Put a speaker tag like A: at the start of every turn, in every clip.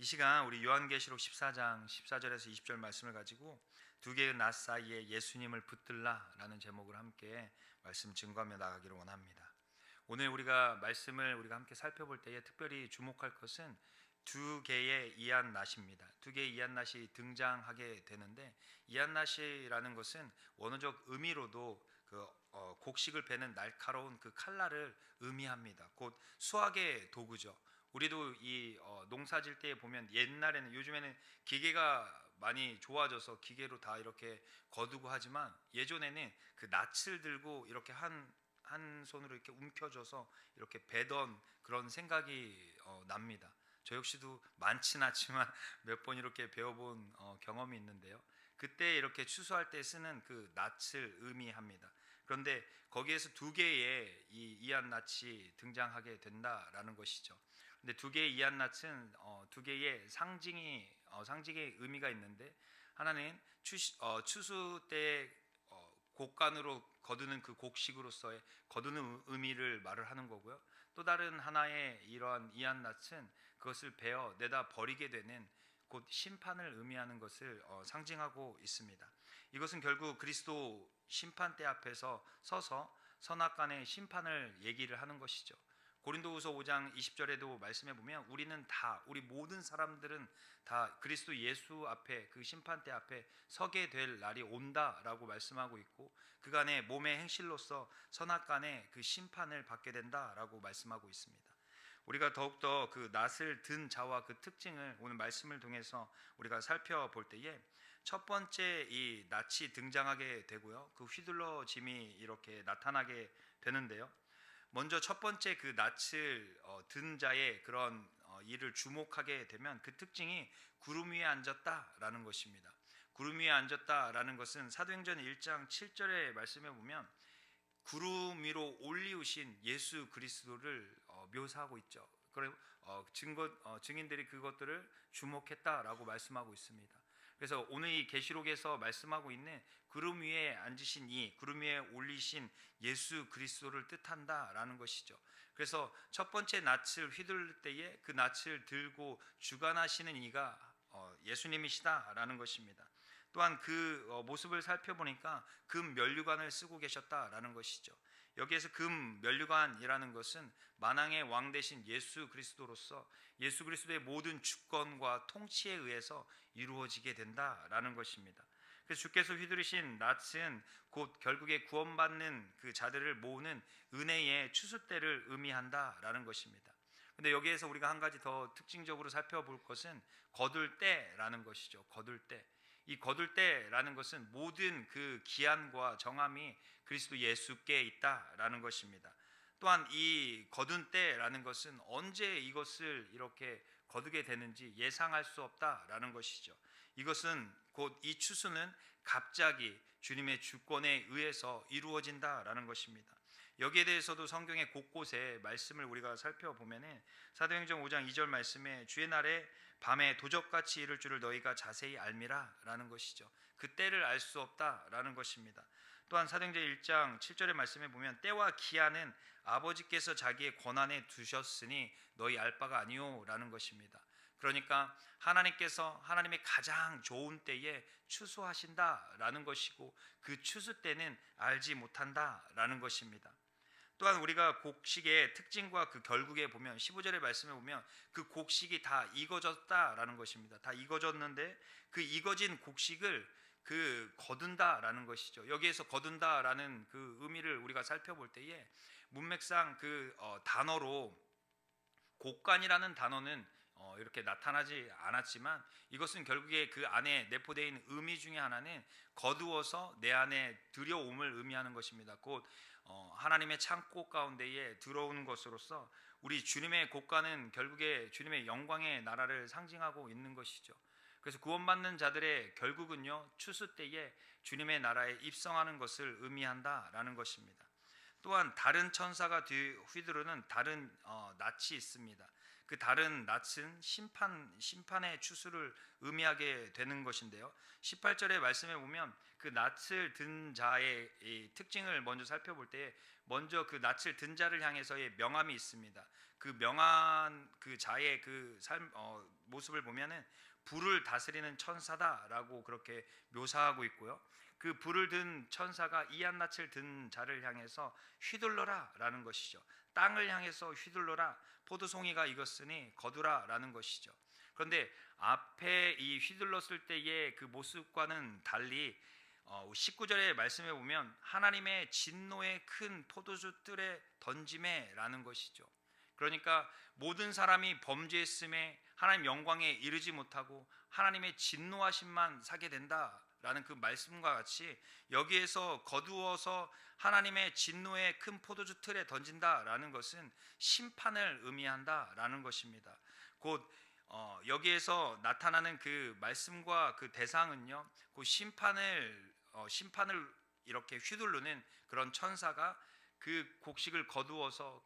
A: 이 시간 우리 요한계시록 14장 14절에서 20절 말씀을 가지고 두 개의 낫 사이에 예수님을 붙들라라는 제목을 함께 말씀 증거하며 나가기를 원합니다. 오늘 우리가 말씀을 우리가 함께 살펴볼 때에 특별히 주목할 것은 두 개의 이안낫입니다. 두 개의 이안낫이 등장하게 되는데 이안낫이라는 것은 원어적 의미로도 그 어, 곡식을 베는 날카로운 그 칼날을 의미합니다. 곧 수학의 도구죠. 우리도 이 어, 농사질 때 보면 옛날에는 요즘에는 기계가 많이 좋아져서 기계로 다 이렇게 거두고 하지만 예전에는 그 낯을 들고 이렇게 한한 손으로 이렇게 움켜줘서 이렇게 베던 그런 생각이 어, 납니다. 저 역시도 많진 않지만 몇 번 이렇게 배워본 어, 경험이 있는데요. 그때 이렇게 추수할 때 쓰는 그 낯을 의미합니다. 그런데 거기에서 두 개의 이 이한 낯이 등장하게 된다라는 것이죠. 근데 두 개의 이한 낯은 어, 두 개의 상징이 어, 상징의 의미가 있는데 하나는 추시, 어, 추수 때 어, 곡간으로 거두는 그 곡식으로서의 거두는 의미를 말을 하는 거고요. 또 다른 하나의 이러한 이한 낯은 그것을 베어 내다 버리게 되는 곧 심판을 의미하는 것을 어, 상징하고 있습니다. 이것은 결국 그리스도 심판대 앞에서 서서 선악간의 심판을 얘기를 하는 것이죠. 고린도후서 5장 20절에도 말씀해 보면 우리는 다 우리 모든 사람들은 다 그리스도 예수 앞에 그 심판대 앞에 서게 될 날이 온다라고 말씀하고 있고 그간의 몸의 행실로서 선악간의 그 심판을 받게 된다라고 말씀하고 있습니다. 우리가 더욱더 그 낫을 든 자와 그 특징을 오늘 말씀을 통해서 우리가 살펴볼 때에 첫 번째 이 낫이 등장하게 되고요. 그 휘둘러짐이 이렇게 나타나게 되는데요. 먼저 첫 번째 그 낯을 어, 든 자의 그런 어, 일을 주목하게 되면 그 특징이 구름 위에 앉았다라는 것입니다. 구름 위에 앉았다라는 것은 사도행전 1장 7절의 말씀에 보면 구름 위로 올리우신 예수 그리스도를 어, 묘사하고 있죠. 그래 어, 증거 어, 증인들이 그것들을 주목했다라고 말씀하고 있습니다. 그래서 오늘 이 계시록에서 말씀하고 있는 구름 위에 앉으신 이 구름 위에 올리신 예수 그리스도를 뜻한다라는 것이죠. 그래서 첫 번째 낯을 휘둘 때에 그 낯을 들고 주관하시는 이가 어, 예수님이시다라는 것입니다. 또한 그 어, 모습을 살펴보니까 금 면류관을 쓰고 계셨다라는 것이죠. 여기에서 금 면류관이라는 것은 만왕의 왕 대신 예수 그리스도로서 예수 그리스도의 모든 주권과 통치에 의해서 이루어지게 된다라는 것입니다. 그래서 주께서 휘두르신 낫은 곧 결국에 구원받는 그 자들을 모으는 은혜의 추수 때를 의미한다라는 것입니다. 근데 여기에서 우리가 한 가지 더 특징적으로 살펴볼 것은 거둘 때라는 것이죠. 거둘 때. 이 거둘 때라는 것은 모든 그 기한과 정함이 그리스도 예수께 있다라는 것입니다. 또한 이 거둔 때라는 것은 언제 이것을 이렇게 거두게 되는지 예상할 수 없다라는 것이죠. 이것은 곧 이 추수는 갑자기 주님의 주권에 의해서 이루어진다라는 것입니다. 여기에 대해서도 성경의 곳곳에 말씀을 우리가 살펴보면은 사도행전 5장 2절 말씀에 주의 날에 밤에 도적같이 이를 줄을 너희가 자세히 알미라라는 것이죠. 그 때를 알 수 없다라는 것입니다. 또한 사도행전 1장 7절의 말씀에 보면 때와 기한은 아버지께서 자기의 권한에 두셨으니 너희 알 바가 아니오라는 것입니다. 그러니까 하나님께서 하나님의 가장 좋은 때에 추수하신다라는 것이고 그 추수 때는 알지 못한다라는 것입니다. 또한 우리가 곡식의 특징과 그 결국에 보면 15절의 말씀에 보면 그 곡식이 다 익어졌다라는 것입니다. 다 익어졌는데 그 익어진 곡식을 그 거둔다라는 것이죠. 여기에서 거둔다라는 그 의미를 우리가 살펴볼 때에 문맥상 그 어, 단어로 곡간이라는 단어는 어, 이렇게 나타나지 않았지만 이것은 결국에 그 안에 내포되어 있는 의미 중에 하나는 거두어서 내 안에 들여옴을 의미하는 것입니다. 곧 어, 하나님의 창고 가운데에 들어오는 것으로서 우리 주님의 곡간은 결국에 주님의 영광의 나라를 상징하고 있는 것이죠. 그래서 구원받는 자들의 결국은요 추수 때에 주님의 나라에 입성하는 것을 의미한다라는 것입니다. 또한 다른 천사가 휘두르는 다른 어, 낯이 있습니다. 그 다른 낯은 심판 심판의 추수를 의미하게 되는 것인데요. 18절의 말씀에 보면 그 낯을 든 자의 특징을 먼저 살펴볼 때 먼저 그 낯을 든 자를 향해서의 명함이 있습니다. 그 명한 그 자의 그 삶 어, 모습을 보면은 불을 다스리는 천사다라고 그렇게 묘사하고 있고요. 그 불을 든 천사가 이안낯을 든 자를 향해서 휘둘러라라는 것이죠. 땅을 향해서 휘둘러라 포도송이가 익었으니 거두라라는 것이죠. 그런데 앞에 이 휘둘렀을 때의 그 모습과는 달리 어, 19절의 말씀에 보면 하나님의 진노의 큰 포도주 뜰에 던짐에라는 것이죠. 그러니까 모든 사람이 범죄했음에 하나님 영광에 이르지 못하고 하나님의 진노하심만 사게 된다 라는 그 말씀과 같이 여기에서 거두어서 하나님의 진노의 큰 포도주 틀에 던진다라는 것은 심판을 의미한다라는 것입니다. 곧 어, 여기에서 나타나는 그 말씀과 그 대상은요, 그 심판을 어, 심판을 이렇게 휘두르는 그런 천사가 그 곡식을 거두어서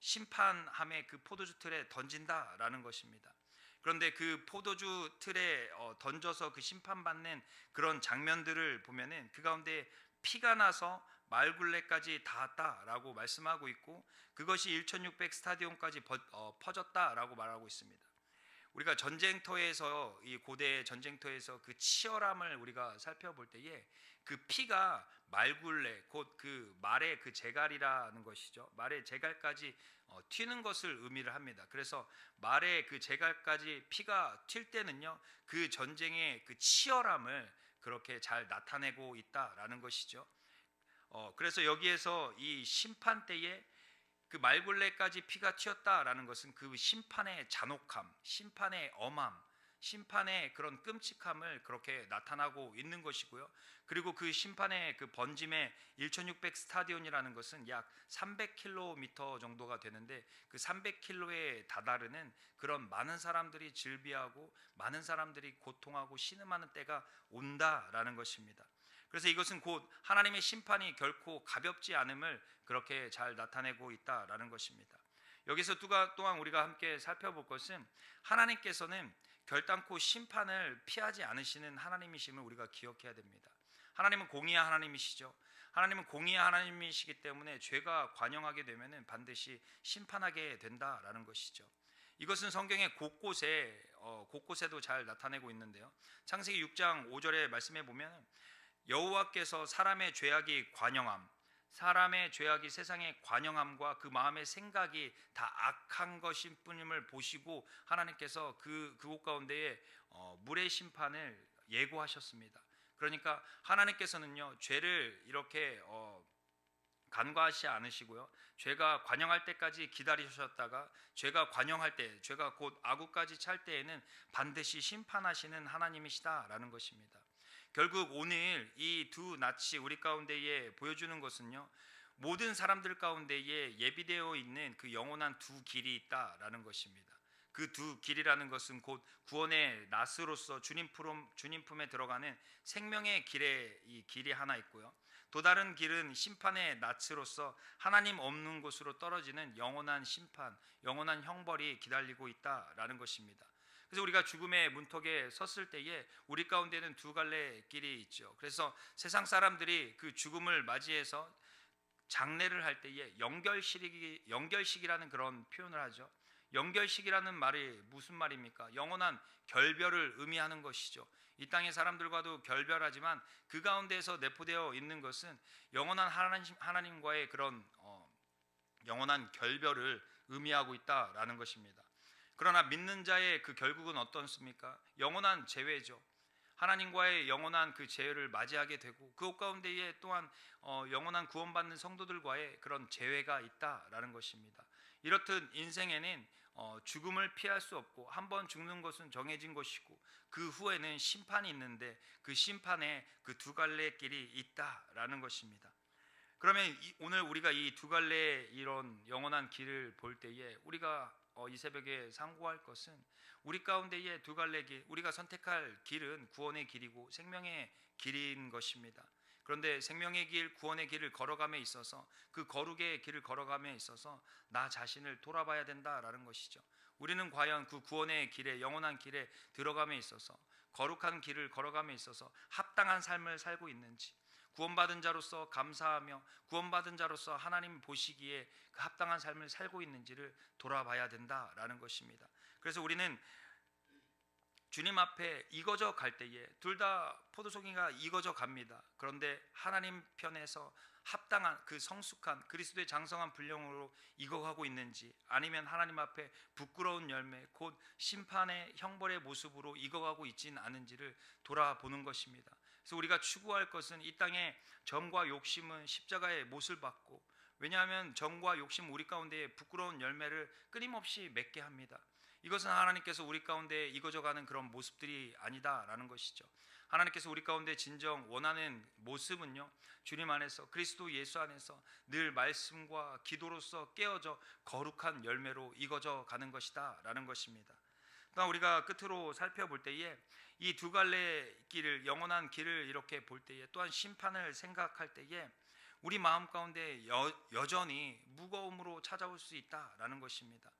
A: 심판함의 그 포도주 틀에 던진다라는 것입니다. 그런데 그 포도주 틀에 어, 던져서 그 심판받는 그런 장면들을 보면은 그 가운데 피가 나서 말굴레까지 닿았다라고 말씀하고 있고 그것이 1600 스타디움까지 버- 어, 퍼졌다라고 말하고 있습니다. 우리가 전쟁터에서 이 고대 전쟁터에서 그 치열함을 우리가 살펴볼 때에 그 피가 말굴레 곧 그 말의 그 재갈이라는 것이죠. 말의 재갈까지 어, 튀는 것을 의미를 합니다. 그래서 말의 그 재갈까지 피가 튈 때는요 그 전쟁의 그 치열함을 그렇게 잘 나타내고 있다라는 것이죠. 어, 그래서 여기에서 이 심판 때에 그 말굴레까지 피가 튀었다라는 것은 그 심판의 잔혹함, 심판의 엄함, 심판의 그런 끔찍함을 그렇게 나타나고 있는 것이고요. 그리고 그 심판의 그 번짐의 1600 스타디온이라는 것은 약 300km 정도가 되는데 그 300km에 다다르는 그런 많은 사람들이 질비하고 많은 사람들이 고통하고 신음하는 때가 온다라는 것입니다. 그래서 이것은 곧 하나님의 심판이 결코 가볍지 않음을 그렇게 잘 나타내고 있다라는 것입니다. 여기서 두가 또한 우리가 함께 살펴볼 것은 하나님께서는 결단코 심판을 피하지 않으시는 하나님이심을 우리가 기억해야 됩니다. 하나님은 공의의 하나님이시죠. 하나님은 공의의 하나님이시기 때문에 죄가 관영하게 되면은 반드시 심판하게 된다라는 것이죠. 이것은 성경의 곳곳에 어, 곳곳에도 잘 나타내고 있는데요. 창세기 6장 5절의 말씀에 보면 여호와께서 사람의 죄악이 관영함, 사람의 죄악이 세상의 관영함과 그 마음의 생각이 다 악한 것인 뿐임을 보시고 하나님께서 그 그곳 가운데에 어, 물의 심판을 예고하셨습니다. 그러니까 하나님께서는요 죄를 이렇게 어, 간과하지 않으시고요. 죄가 관영할 때까지 기다리셨다가 죄가 관영할 때, 죄가 곧 아구까지 찰 때에는 반드시 심판하시는 하나님이시다라는 것입니다. 결국 오늘 이 두 낯이 우리 가운데에 보여주는 것은요. 모든 사람들 가운데에 예비되어 있는 그 영원한 두 길이 있다라는 것입니다. 그 두 길이라는 것은 곧 구원의 낫으로서 주님 품 주님 품에 들어가는 생명의 길에 이 길이 하나 있고요. 또 다른 길은 심판의 낯으로서 하나님 없는 곳으로 떨어지는 영원한 심판, 영원한 형벌이 기다리고 있다라는 것입니다. 그래서 우리가 죽음의 문턱에 섰을 때에 우리 가운데는 두 갈래 길이 있죠. 그래서 세상 사람들이 그 죽음을 맞이해서 장례를 할 때에 연결식이 연결식이라는 그런 표현을 하죠. 연결식이라는 말이 무슨 말입니까? 영원한 결별을 의미하는 것이죠. 이 땅의 사람들과도 결별하지만 그 가운데에서 내포되어 있는 것은 영원한 하나님 하나님과의 그런 어, 영원한 결별을 의미하고 있다라는 것입니다. 그러나 믿는 자의 그 결국은 어떻습니까? 영원한 재회죠. 하나님과의 영원한 그 재회를 맞이하게 되고 그 가운데에 또한 어, 영원한 구원받는 성도들과의 그런 재회가 있다라는 것입니다. 이렇듯 인생에는 어, 죽음을 피할 수 없고 한 번 죽는 것은 정해진 것이고 그 후에는 심판이 있는데 그 심판에 그 두 갈래 길이 있다라는 것입니다. 그러면 이, 오늘 우리가 이 두 갈래 이런 영원한 길을 볼 때에 우리가 어, 이 새벽에 상고할 것은 우리 가운데의 두 갈래 길, 우리가 선택할 길은 구원의 길이고 생명의 길인 것입니다. 그런데 생명의 길, 구원의 길을 걸어감에 있어서 그 거룩의 길을 걸어감에 있어서 나 자신을 돌아봐야 된다라는 것이죠. 우리는 과연 그 구원의 길에 영원한 길에 들어감에 있어서 거룩한 길을 걸어감에 있어서 합당한 삶을 살고 있는지 구원받은 자로서 감사하며 구원받은 자로서 하나님 보시기에 그 합당한 삶을 살고 있는지를 돌아봐야 된다라는 것입니다. 그래서 우리는 주님 앞에 익어져 갈 때에 둘 다 포도송이가 익어져 갑니다. 그런데 하나님 편에서 합당한 그 성숙한 그리스도의 장성한 분량으로 익어가고 있는지 아니면 하나님 앞에 부끄러운 열매 곧 심판의 형벌의 모습으로 익어가고 있지는 않은지를 돌아보는 것입니다. 그래서 우리가 추구할 것은 이 땅에 정과 욕심은 십자가의 못을 받고 왜냐하면 정과 욕심 우리 가운데 부끄러운 열매를 끊임없이 맺게 합니다. 이것은 하나님께서 우리 가운데 익어져가는 그런 모습들이 아니다라는 것이죠. 하나님께서 우리 가운데 진정 원하는 모습은요. 주님 안에서 그리스도 예수 안에서 늘 말씀과 기도로서 깨어져 거룩한 열매로 익어져 가는 것이다라는 것입니다. 또한 우리가 끝으로 살펴볼 때에 이 두 갈래 길을 영원한 길을 이렇게 볼 때에 또한 심판을 생각할 때에 우리 마음 가운데 여, 여전히 무거움으로 찾아올 수 있다라는 것입니다.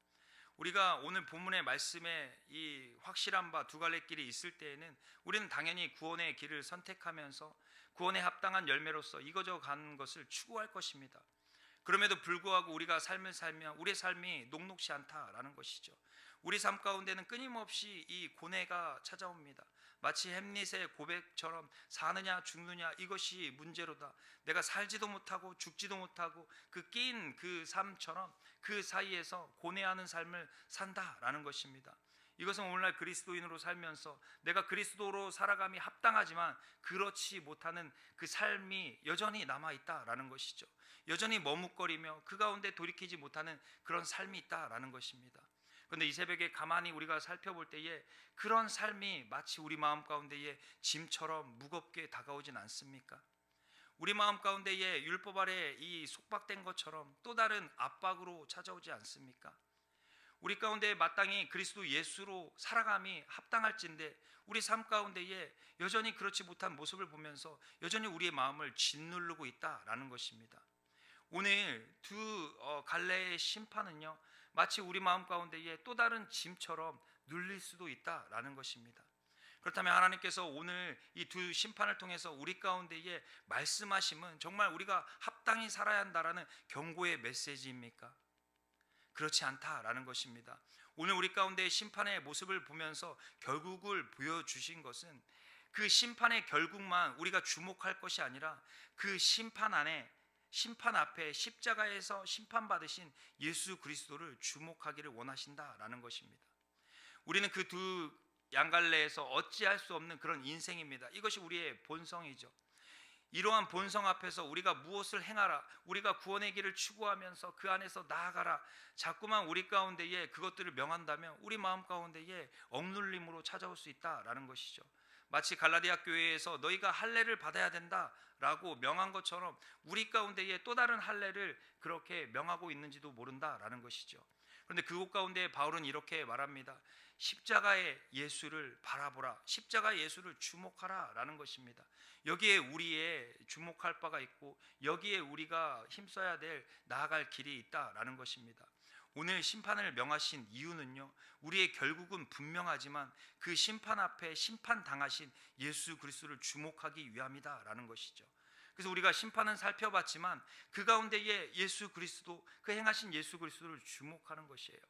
A: 우리가 오늘 본문의 말씀에 이 확실한 바 두 갈래 길이 있을 때에는 우리는 당연히 구원의 길을 선택하면서 구원에 합당한 열매로서 익어져 가는 것을 추구할 것입니다. 그럼에도 불구하고 우리가 삶을 살면 우리의 삶이 녹록지 않다라는 것이죠. 우리 삶 가운데는 끊임없이 이 고뇌가 찾아옵니다. 마치 햄릿의 고백처럼 사느냐 죽느냐 이것이 문제로다. 내가 살지도 못하고 죽지도 못하고 그 끼인 그 삶처럼 그 사이에서 고뇌하는 삶을 산다라는 것입니다. 이것은 오늘날 그리스도인으로 살면서 내가 그리스도로 살아감이 합당하지만 그렇지 못하는 그 삶이 여전히 남아 있다라는 것이죠. 여전히 머뭇거리며 그 가운데 돌이키지 못하는 그런 삶이 있다라는 것입니다. 그런데 이 새벽에 가만히 우리가 살펴볼 때에 그런 삶이 마치 우리 마음 가운데에 짐처럼 무겁게 다가오진 않습니까? 우리 마음 가운데에 율법 아래 이 속박된 것처럼 또 다른 압박으로 찾아오지 않습니까? 우리 가운데 마땅히 그리스도 예수로 살아감이 합당할진데 우리 삶 가운데에 여전히 그렇지 못한 모습을 보면서 여전히 우리의 마음을 짓누르고 있다라는 것입니다. 오늘 두 어, 갈래의 심판은요 마치 우리 마음 가운데에 또 다른 짐처럼 눌릴 수도 있다라는 것입니다. 그렇다면 하나님께서 오늘 이 두 심판을 통해서 우리 가운데에 말씀하심은 정말 우리가 합당히 살아야 한다라는 경고의 메시지입니까? 그렇지 않다라는 것입니다. 오늘 우리 가운데 심판의 모습을 보면서 결국을 보여주신 것은 그 심판의 결국만 우리가 주목할 것이 아니라 그 심판 안에 심판 앞에 십자가에서 심판받으신 예수 그리스도를 주목하기를 원하신다라는 것입니다. 우리는 그 두 양갈래에서 어찌할 수 없는 그런 인생입니다. 이것이 우리의 본성이죠. 이러한 본성 앞에서 우리가 무엇을 행하라, 우리가 구원의 길을 추구하면서 그 안에서 나아가라. 자꾸만 우리 가운데에 그것들을 명한다면 우리 마음 가운데에 억눌림으로 찾아올 수 있다라는 것이죠. 마치 갈라디아 교회에서 너희가 할례를 받아야 된다라고 명한 것처럼 우리 가운데에 또 다른 할례를 그렇게 명하고 있는지도 모른다라는 것이죠. 그런데 그곳 가운데 바울은 이렇게 말합니다. 십자가의 예수를 바라보라. 십자가 예수를 주목하라라는 것입니다. 여기에 우리의 주목할 바가 있고 여기에 우리가 힘써야 될 나아갈 길이 있다라는 것입니다. 오늘 심판을 명하신 이유는요. 우리의 결국은 분명하지만 그 심판 앞에 심판 당하신 예수 그리스도를 주목하기 위함이다라는 것이죠. 그래서 우리가 심판은 살펴봤지만 그 가운데에 예수 그리스도 그 행하신 예수 그리스도를 주목하는 것이에요.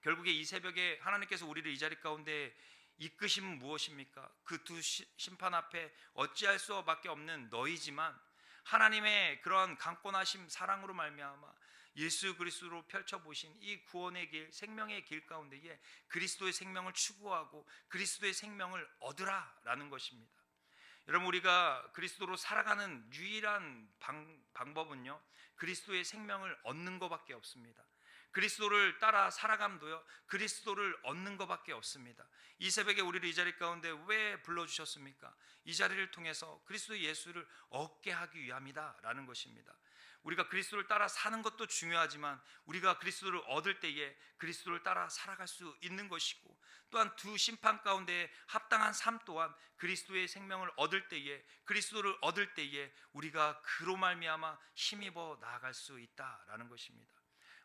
A: 결국에 이 새벽에 하나님께서 우리를 이 자리 가운데 이끄심은 무엇입니까? 그 두 심판 앞에 어찌할 수밖에 없는 너희지만 하나님의 그런 강권하심 사랑으로 말미암아 예수 그리스도로 펼쳐 보신 이 구원의 길, 생명의 길 가운데에 그리스도의 생명을 추구하고 그리스도의 생명을 얻으라라는 것입니다. 여러분 우리가 그리스도로 살아가는 유일한 방, 방법은요. 그리스도의 생명을 얻는 것밖에 없습니다. 그리스도를 따라 살아감도요. 그리스도를 얻는 것밖에 없습니다. 이 새벽에 우리를 이 자리 가운데 왜 불러 주셨습니까? 이 자리를 통해서 그리스도 예수를 얻게 하기 위함이다라는 것입니다. 우리가 그리스도를 따라 사는 것도 중요하지만 우리가 그리스도를 얻을 때에 그리스도를 따라 살아갈 수 있는 것이고 또한 두 심판 가운데 합당한 삶 또한 그리스도의 생명을 얻을 때에 그리스도를 얻을 때에 우리가 그로 말미암아 힘입어 나아갈 수 있다라는 것입니다.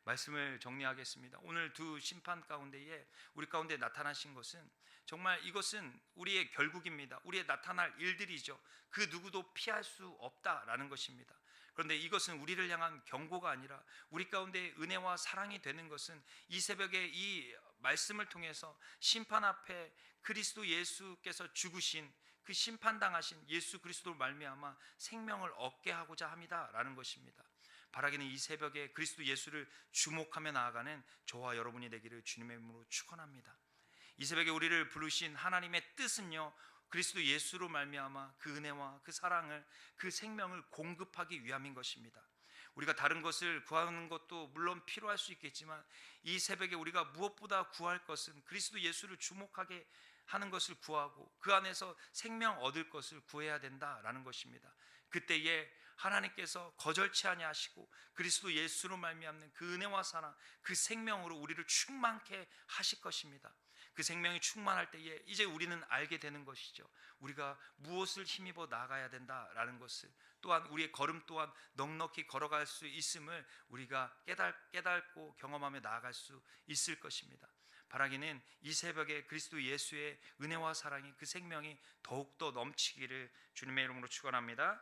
A: 말씀을 정리하겠습니다. 오늘 두 심판 가운데에 우리 가운데 나타나신 것은 정말 이것은 우리의 결국입니다. 우리의 나타날 일들이죠. 그 누구도 피할 수 없다라는 것입니다. 그런데 이것은 우리를 향한 경고가 아니라 우리 가운데 은혜와 사랑이 되는 것은 이 새벽에 이 말씀을 통해서 심판 앞에 그리스도 예수께서 죽으신 그 심판당하신 예수 그리스도로 말미암아 생명을 얻게 하고자 합니다라는 것입니다. 바라기는 이 새벽에 그리스도 예수를 주목하며 나아가는 저와 여러분이 되기를 주님의 이름으로 축원합니다. 이 새벽에 우리를 부르신 하나님의 뜻은요. 그리스도 예수로 말미암아 그 은혜와 그 사랑을 그 생명을 공급하기 위함인 것입니다. 우리가 다른 것을 구하는 것도 물론 필요할 수 있겠지만 이 새벽에 우리가 무엇보다 구할 것은 그리스도 예수를 주목하게 하는 것을 구하고 그 안에서 생명 얻을 것을 구해야 된다라는 것입니다. 그때에 하나님께서 거절치 아니하시고 그리스도 예수로 말미암는 그 은혜와 사랑 그 생명으로 우리를 충만케 하실 것입니다. 그 생명이 충만할 때에 이제 우리는 알게 되는 것이죠. 우리가 무엇을 힘입어 나가야 된다라는 것을 또한 우리의 걸음 또한 넉넉히 걸어갈 수 있음을 우리가 깨달, 깨닫고 경험하며 나아갈 수 있을 것입니다. 바라기는 이 새벽에 그리스도 예수의 은혜와 사랑이 그 생명이 더욱더 넘치기를 주님의 이름으로 축원합니다.